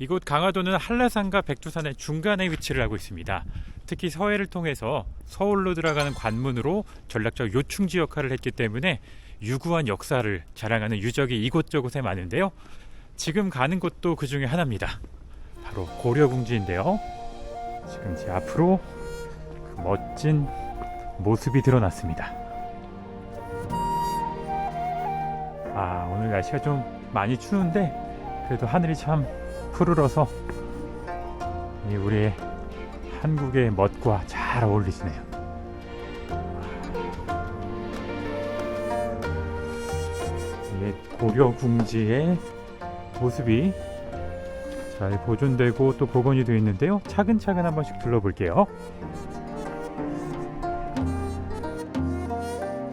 이곳 강화도는 한라산과 백두산의 중간에 위치를 하고 있습니다. 특히 서해를 통해서 서울로 들어가는 관문으로 전략적 요충지 역할을 했기 때문에 유구한 역사를 자랑하는 유적이 이곳저곳에 많은데요. 지금 가는 곳도 그 중에 하나입니다. 바로 고려궁지인데요. 지금 제 앞으로 그 멋진 모습이 드러났습니다. 아, 오늘 날씨가 좀 많이 추운데 그래도 하늘이 참 푸르러서 이 우리의 한국의 멋과 잘 어울리시네요. 이게 고려 궁지의 모습이 잘 보존되고 또 복원이 되어 있는데요. 차근차근 한 번씩 둘러볼게요.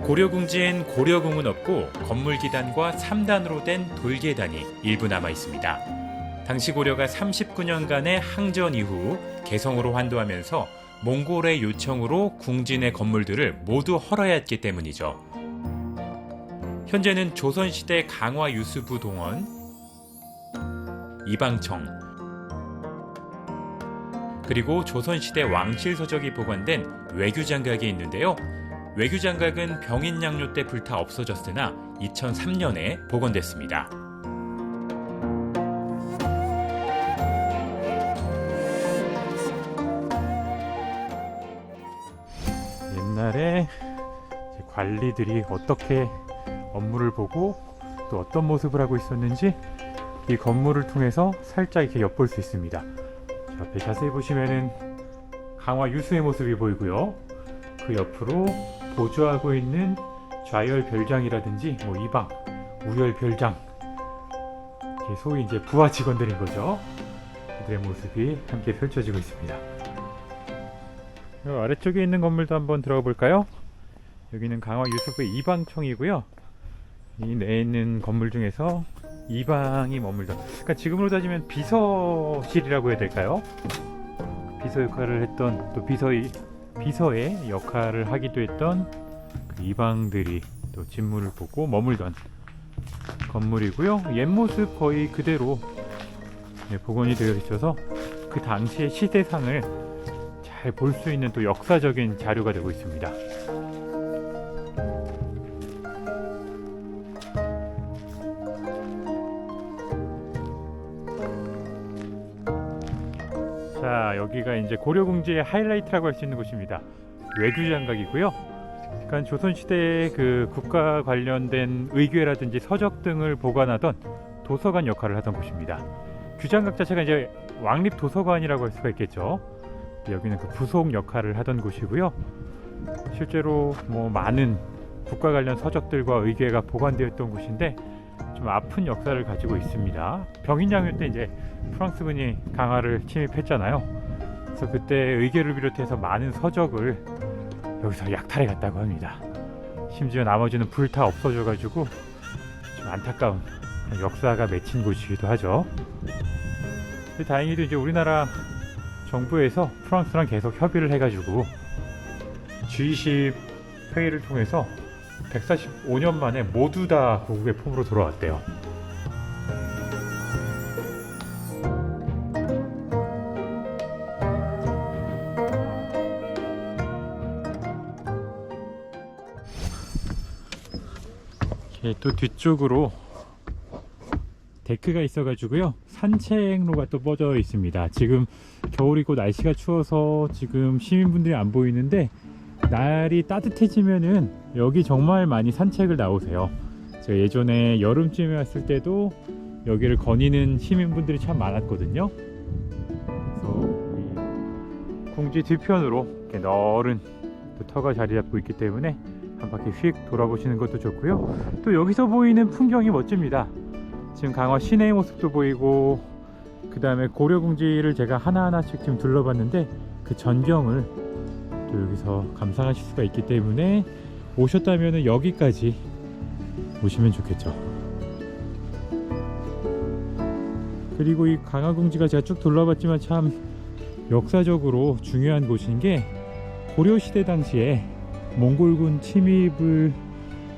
고려궁지엔 고려궁은 없고 건물 기단과 3단으로 된 돌계단이 일부 남아 있습니다. 당시 고려가 39년간의 항전 이후 개성으로 환도하면서 몽골의 요청으로 내 건물들을 모두 헐어야 했기 때문이죠. 현재는 조선시대 강화 유수부 동원, 이방청, 그리고 조선시대 왕실 서적이 보관된 외규장각이 있는데요. 외규장각은 병인양요 때 불타 없어졌으나 2003년에 복원됐습니다. 옛날에 관리들이 어떻게 업무를 보고 또 어떤 모습을 하고 있었는지 이 건물을 통해서 살짝 이렇게 엿볼 수 있습니다. 저 앞에 자세히 보시면은 강화 유수의 모습이 보이고요. 그 옆으로 보조하고 있는 좌열 별장이라든지 뭐 이방, 우열 별장 소위 이제 부하 직원들인 거죠. 그들의 모습이 함께 펼쳐지고 있습니다. 이 아래쪽에 있는 건물도 한번 들어가 볼까요? 여기는 강화 유수부의 이방청이고요. 이 내에 있는 건물 중에서 이방이 머물던 그러니까 지금으로 따지면 비서실이라고 해야 될까요? 비서 역할을 했던 또 비서의 비서의 역할을 하기도 했던 그 이방들이 또 진물을 보고 머물던 건물이고요. 옛 모습 거의 그대로 네, 복원이 되어 있어서 그 당시의 시대상을 잘 볼 수 있는 또 역사적인 자료가 되고 있습니다. 자, 여기가 이제 고려궁지의 하이라이트라고 할 수 있는 곳입니다. 외교장각이고요. 그러니까 조선시대 그 국가 관련된 의궤라든지 서적 등을 보관하던 도서관 역할을 하던 곳입니다. 규장각 자체가 이제 왕립 도서관이라고 할 수가 있겠죠. 여기는 그 부속 역할을 하던 곳이고요. 실제로 뭐 많은 국가 관련 서적들과 의궤가 보관되어 있던 곳인데 좀 아픈 역사를 가지고 있습니다. 병인양요 때 이제 프랑스군이 강화를 침입했잖아요. 그래서 그때 의궤를 비롯해서 많은 서적을 여기서 약탈해 갔다고 합니다. 심지어 나머지는 불타 없어져 가지고 좀 안타까운 역사가 맺힌 곳이기도 하죠. 다행히도 이제 우리나라 정부에서 프랑스랑 계속 협의를 해가지고 G20 회의를 통해서 145년 만에 모두 다 고국의 품으로 돌아왔대요. 또 뒤쪽으로 데크가 있어가지고요 산책로가 또 뻗어 있습니다. 지금 겨울이고 날씨가 추워서 지금 시민분들이 안 보이는데 날이 따뜻해지면은 여기 정말 많이 산책을 나오세요. 제가 예전에 여름쯤에 왔을 때도 여기를 거니는 시민분들이 참 많았거든요. 그래서 이 궁지 뒤편으로 이렇게 넓은 또 터가 자리 잡고 있기 때문에 한 바퀴 휙 돌아보시는 것도 좋고요. 또 여기서 보이는 풍경이 멋집니다. 지금 강화 시내의 모습도 보이고 그 다음에 고려궁지를 제가 하나하나씩 지금 둘러봤는데 그 전경을 또 여기서 감상하실 수가 있기 때문에 오셨다면 여기까지 오시면 좋겠죠. 그리고 이 강화궁지가 제가 쭉 둘러봤지만 참 역사적으로 중요한 곳인 게 고려 시대 당시에 몽골군 침입을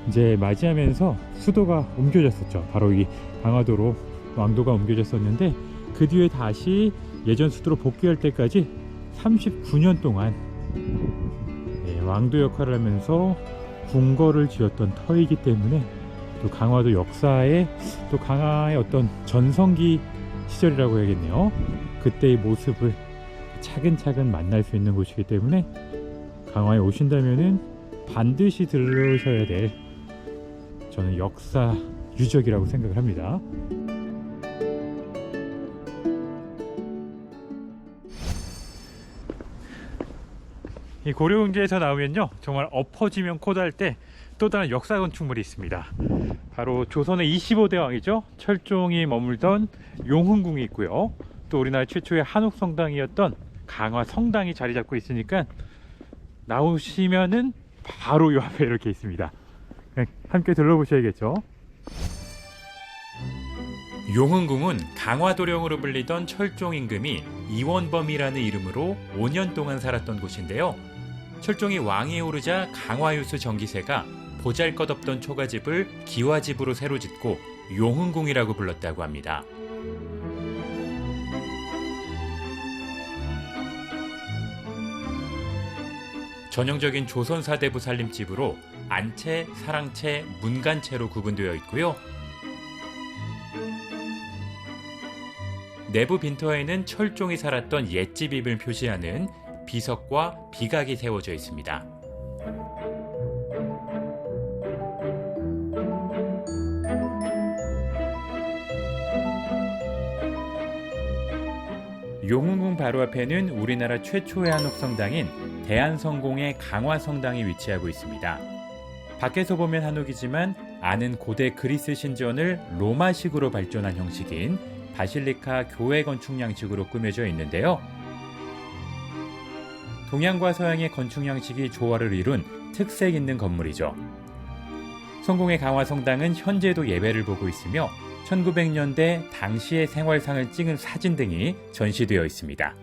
이제 맞이하면서 수도가 옮겨졌었죠. 바로 이 강화도로 왕도가 옮겨졌었는데 그 뒤에 다시 예전 수도로 복귀할 때까지 39년 동안 네, 왕도 역할을 하면서 궁궐을 지었던 터이기 때문에 또 강화도 역사의 또 강화의 어떤 전성기 시절이라고 해야겠네요. 그때의 모습을 차근차근 만날 수 있는 곳이기 때문에 강화에 오신다면은 반드시 들르셔야 될 저는 역사 유적이라고 생각을 합니다. 이 고려경제에서 나오면요 정말 엎어지면 코다할 때 또 다른 역사 건축물이 있습니다. 바로 조선의 25대 왕이죠 철종이 머물던 용흥궁이 있고요. 또 우리나라 최초의 한옥 성당이었던 강화 성당이 자리 잡고 있으니까 나오시면은 바로 요 앞에 이렇게 있습니다. 그냥 함께 둘러보셔야겠죠. 용흥궁은 강화도령으로 불리던 철종 임금이 이원범이라는 이름으로 5년 동안 살았던 곳인데요. 철종이 왕위에 오르자 강화유수 정기세가 보잘것없던 초가집을 기와집으로 새로 짓고 용흥궁이라고 불렀다고 합니다. 전형적인 조선 사대부 살림집으로 안채, 사랑채, 문간채로 구분되어 있고요. 내부 빈터에는 철종이 살았던 옛집임을 표시하는 비석과 비각이 세워져 있습니다. 용흥궁 바로 앞에는 우리나라 최초의 한옥 성당인 대한성공의 강화성당이 위치하고 있습니다. 밖에서 보면 한옥이지만 안은 고대 그리스 신전을 로마식으로 발전한 형식인 바실리카 교회 건축 양식으로 꾸며져 있는데요. 동양과 서양의 건축 양식이 조화를 이룬 특색 있는 건물이죠. 성공의 강화 성당은 현재도 예배를 보고 있으며 1900년대 당시의 생활상을 찍은 사진 등이 전시되어 있습니다.